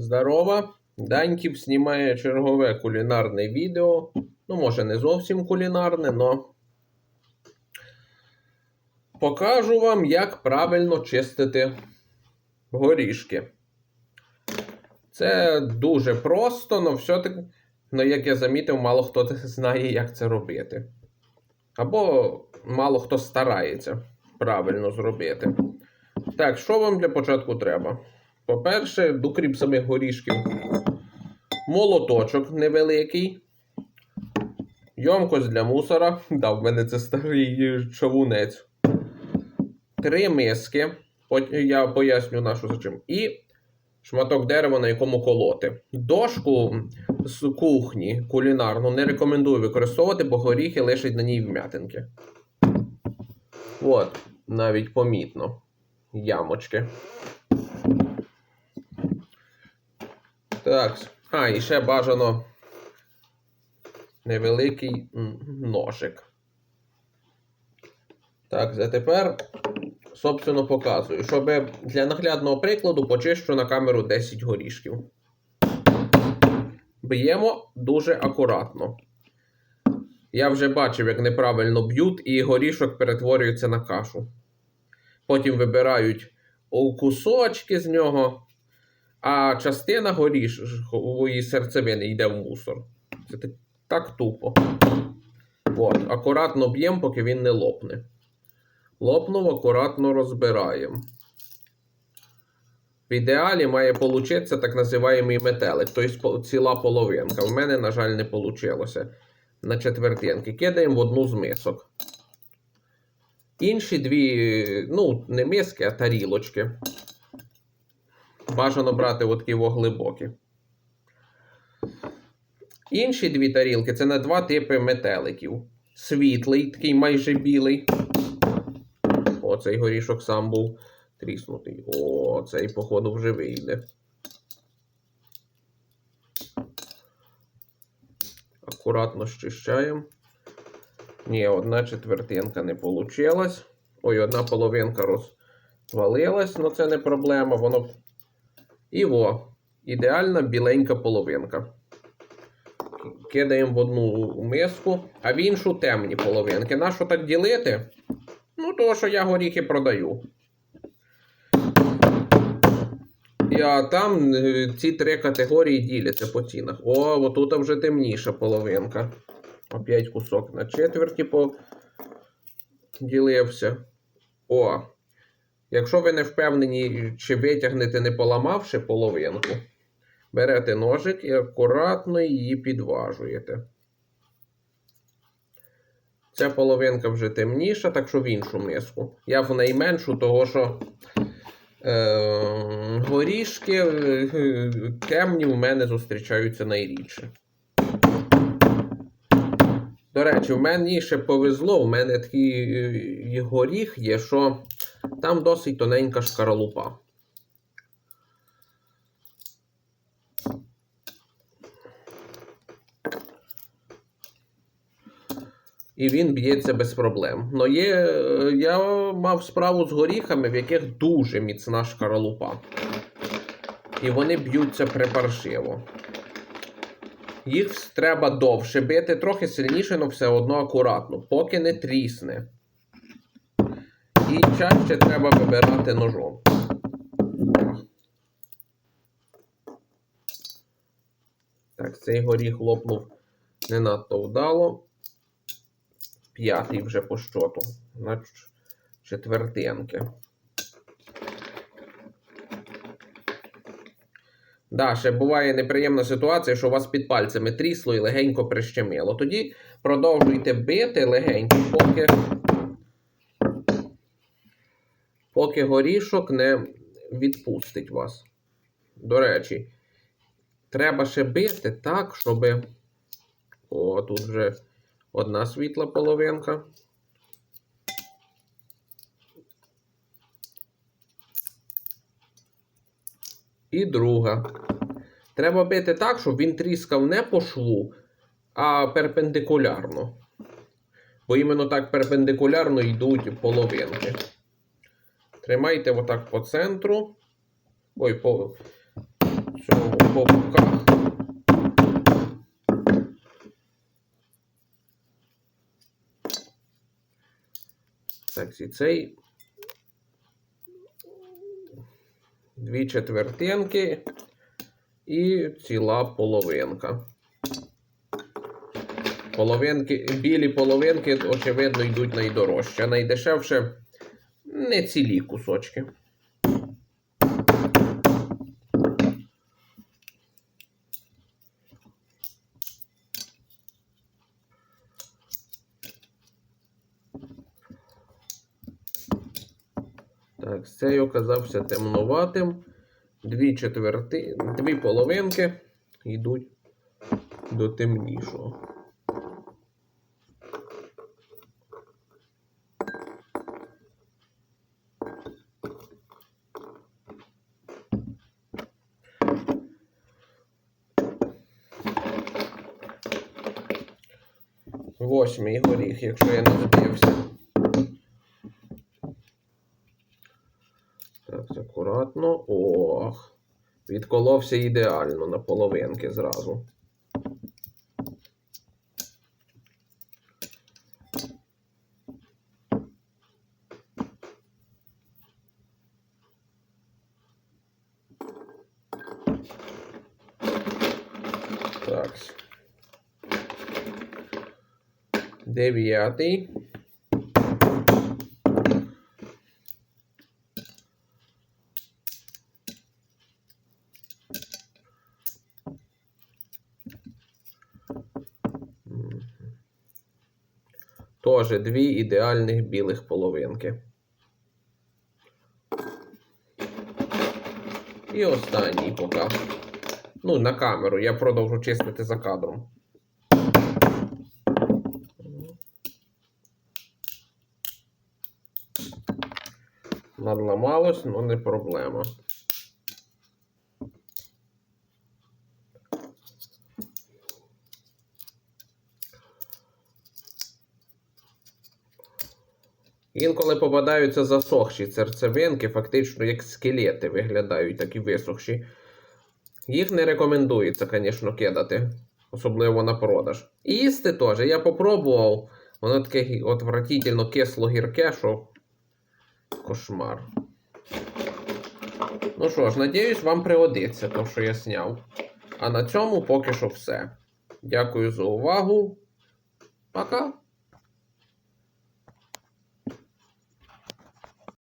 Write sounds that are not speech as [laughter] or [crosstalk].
Здорово! Даньків знімає чергове кулінарне відео. Ну, може, не зовсім кулінарне, но покажу вам, як правильно чистити горішки. Це дуже просто, але все-таки, ну, як я замітив, мало хто знає, як це робити. Або мало хто старається правильно зробити. Так, що вам для початку треба? По-перше, до кріп самих горішків. Молоточок невеликий. Йомкость для мусора. [laughs] Да, в мене це старий чавунець. Три миски. Я поясню нашу за чим. І шматок дерева, на якому колоти. Дошку з кухні кулінарну не рекомендую використовувати, бо горіхи лишать на ній вм'ятинки. От, навіть помітно. Ямочки. Так. А, і ще бажано невеликий ножик. Так, а тепер, собственно, показую. Щоб для наглядного прикладу почищу на камеру 10 горішків. Б'ємо дуже акуратно. Я вже бачив, як неправильно б'ють, і горішок перетворюється на кашу. Потім вибирають кусочки з нього, а частина горішкової серцевини йде в мусор. Це так- тупо. От, акуратно б'ємо, поки він не лопне. Лопнув, акуратно розбираємо. В ідеалі має получитися так називаємий метелик, тобто ціла половинка. В мене, на жаль, не вийшло на четвертинки. Кидаємо в одну з мисок. Інші дві, ну, не миски, а тарілочки. Бажано брати отакі глибокі. Інші дві тарілки це на два типи метеликів. Світлий, такий майже білий. О, цей горішок сам був тріснутий. О, цей, походу, вже вийде. Акуратно щищаємо. Ні, одна четвертинка не вийшла. Ой, одна половинка розвалилась, але це не проблема. Воно. І во, ідеальна біленька половинка. Кидаємо в одну миску, а в іншу темні половинки. Нащо так ділити? Ну, того, що я горіхи продаю. А там е, ці три категорії діляться по цінах. О, отут вже темніша половинка. Опять кусок на четверті поділився. О. Якщо ви не впевнені, чи витягнете, не поламавши половинку, берете ножик і акуратно її підважуєте. Ця половинка вже темніша, так що в іншу миску. Я в найменшу, того що е, горішки е, темні в мене зустрічаються найрідше. До речі, в мені ще повезло, в мене такий е, горіх є, що там досить тоненька шкаралупа. І він б'ється без проблем. Но є, я мав справу з горіхами, в яких дуже міцна шкаралупа. І вони б'ються припаршиво. Їх треба довше бити, трохи сильніше, але все одно акуратно, поки не трісне. І чаще треба вибирати ножом. Так, цей горіх лопнув не надто вдало. П'ятий вже по щоту. На четвертинки. Да, ще буває неприємна ситуація, що у вас під пальцями трісло і легенько прищемило. Тоді продовжуйте бити легенько, поки, поки горішок не відпустить вас. До речі, треба ще бити так, щоб. О, тут вже одна світла половинка. І друга. Треба бити так, щоб він тріскав не по шву, а перпендикулярно. Бо іменно так перпендикулярно йдуть половинки. Тримайте отак по центру. Ой, по цьому по боках. Так, і цей. Дві четвертинки і ціла половинка. Половинки, білі половинки, очевидно, йдуть найдорожче. Найдешевше не цілі кусочки. Так, цей оказався темнуватим. Дві четверти, дві половинки йдуть до темнішого. Восьмий горіх, якщо я не збився. Так, акуратно. Ох. Відколовся ідеально на половинки зразу. Так. Дев'ятий. Тоже дві ідеальних білих половинки. І останній поки. Ну, на камеру. Я продовжу чистити за кадром. Надламалось, ну не проблема. Інколи попадаються засохші серцевинки, фактично як скелети виглядають такі висохші. Їх не рекомендується, звісно, кидати, особливо на продаж. І їсти теж. Я попробував. Воно таке отвратительно кисло гірке, що кошмар. Ну що ж, надіюсь, вам пригодиться то, що я сняв. А на цьому поки що все. Дякую за увагу. Пока!